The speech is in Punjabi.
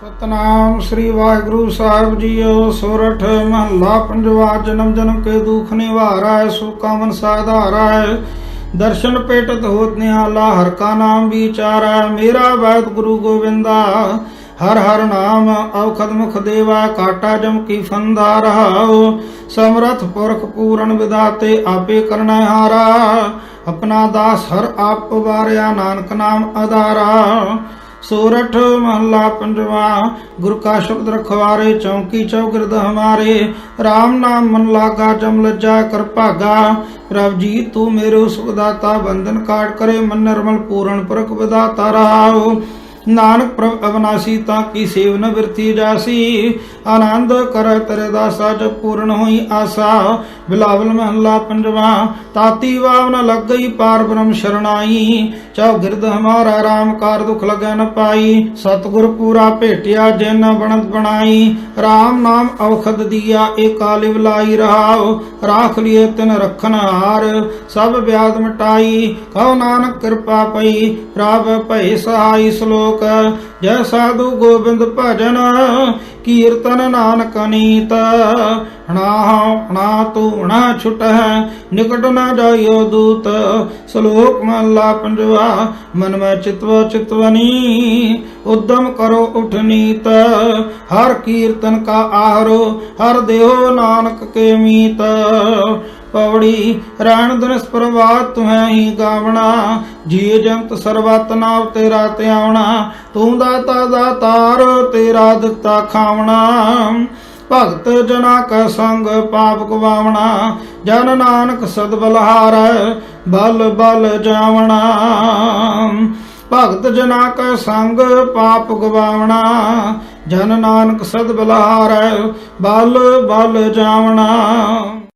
ਸਤਨਾਮ ਸ੍ਰੀ ਵਾਹਿਗੁਰੂ ਸਾਹਿਬ ਜੀਓ, ਸੋਰਠ ਮਹੱਲਾ ਪੰਜਵਾ ਜਨਮ ਜਨਮ ਕੇ ਦੁਖ ਨਿਵਾਰੈ ਸੁਖਾ ਮਨ ਸਾਧਾਰੈ ਦਰਸ਼ਨ ਪੇਟਤ ਹੋਤ ਨਿਹਾਲਾ, ਹਰ ਕਾ ਨਾਮ ਵਿਚਾਰੈ ਮੇਰਾ ਵੈਦ ਗੁਰੂ ਗੋਬਿੰਦਾ ਹਰ ਹਰ ਨਾਮ ਔਖਦ ਮੁਖ ਦੇਵਾ, ਕਾਟਾ ਜਮ ਕੀ ਫੰਦਾ ਰਹਾਉ। ਸਮਰਥ ਪੁਰਖ ਪੂਰਨ ਵਿਦਾਤੇ ਆਪੇ ਕਰਨਾ ਹਾਰਾ। ਆਪਣਾ ਦਾਸ ਹਰ ਆਪ ਵਾਰਿਆ ਨਾਨਕ ਨਾਮ ਆਧਾਰਾ ਸੋਰਠ ਮਹੱਲਾ ਪੰਜਵਾ, ਗੁਰ ਕਾ ਸ਼ਬਦ ਰਖਵਾਰੇ, ਚੌਂਕੀ ਚੌਗਿਰਦ ਹਮਾਰੇ। RAM ਨਾਮ ਮਨ ਲਾਗਾ, ਜਮ ਲੱਜਾ ਕਰ ਭਾਗਾ। ਪ੍ਰਭ ਜੀ, ਤੂੰ ਮੇਰੇ ਸੁਖਦਾਤਾ, ਬੰਧਨ ਕਾਟ ਕਰੇ, ਮਨ ਨਿਰਮਲ ਪੂਰਨ ਪੁਰਖ ਵਿਦਾਤਾ ਰਹਾਉ ਨਾਨਕ ਪ੍ਰਭ ਅਵਨਾਸੀ ਤਾਂ ਕੀ ਸੇਵ ਨ ਬਿਰਥੀ ਜਾਸੀ। ਆਨੰਦ ਕਰ ਤੇਰੇ ਦਾਸਾ ਜਬ ਪੂਰਨ ਹੋਈ ਆਸਾ। ਬਿਲਾਵਲ ਮਹੱਲਾ ਪੰਜਵਾ, ਤਾਤੀ ਵਾਵ ਨ ਲੱਗ ਗਈ ਪਾਰ ਬ੍ਰਹਮ ਸ਼ਰਣਾਈ। ਚਉ ਗਿਰਦ ਹਮਾਰਾ ਰਾਮ ਕਾਰ ਦੁਖ ਲਗੈ ਨ ਪਾਈ। ਸਤਿਗੁਰ ਪੂਰਾ ਭੇਟਿਆ ਜਿਨ ਬਣਤ ਬਣਾਈ। RAM ਨਾਮ ਔਖਦ ਦੀਆ ਏ ਕਾਲਿ ਵਲਾਈ ਰਹਾਉ। ਰਾਖ ਲਿਏ ਤਿਨ ਰਖਨ ਹਾਰ, ਸਭ ਵਿਆਦ ਮਟਾਈ। ਕਹੋ ਨਾਨਕ ਕਿਰਪਾ ਪਈ ਪ੍ਰਭ ਭੈ ਸਹਾਈ ਸ਼ਲੋਕ ਜੈ ਸਾਧੂ ਗੋਬਿੰਦ ਭਜਨ, ਕੀਰਤਨ ਨਾਨਕ ਨੀਤ। ਹਣਾ ਹਣਾ ਤੂੰ ਹਣਾ ਛੁਟਹਿ ਨਿਕਟ ਨ ਜਾਇਓ ਦੂਤ। ਸ਼ਲੋਕ ਮਹਲਾ ਪੰਜਵਾ, ਮਨ ਮੈਂ ਚਿਤਵ ਚਿਤਵਨੀ ਉਦਮ ਕਰੋ ਉਠ ਨੀਤ। ਹਰ ਕੀਰਤਨ ਕਾ ਆਹਰੋ, ਹਰ ਦੇਹੋ ਨਾਨਕ ਕੇ ਮੀਤ। ਪਵੜੀ ਰਾਣ ਦਨਸ ਪ੍ਰਵਾਤ ਤੁਹੈ ਹੀ ਗਾਵਣਾ। ਜੀ ਜੰਤ ਸਰਬਤ ਨਾਮ ਤੇਰਾ ਧਿਆਵਣਾ ਤੂੰ ਦਾਤਾ ਦਾਤਾਰ ਤੇਰਾ ਦਿੱਤਾ ਖਾਵਣਾ। ਭਗਤ ਜਨਾ ਕਾ ਸੰਗ ਪਾਪ ਗਵਾਵਣਾ। ਜਨ ਨਾਨਕ ਸਦ ਬਲਹਾਰੈ ਬਲ ਬਲ ਜਾਵਣਾ। ਭਗਤ ਜਨਾ ਕਾ ਸੰਗ ਪਾਪ ਗਵਾਵਣਾ। ਜਨ ਨਾਨਕ ਸਦ ਬਲਹਾਰੈ ਬਲ ਬਲ ਜਾਵਣਾ।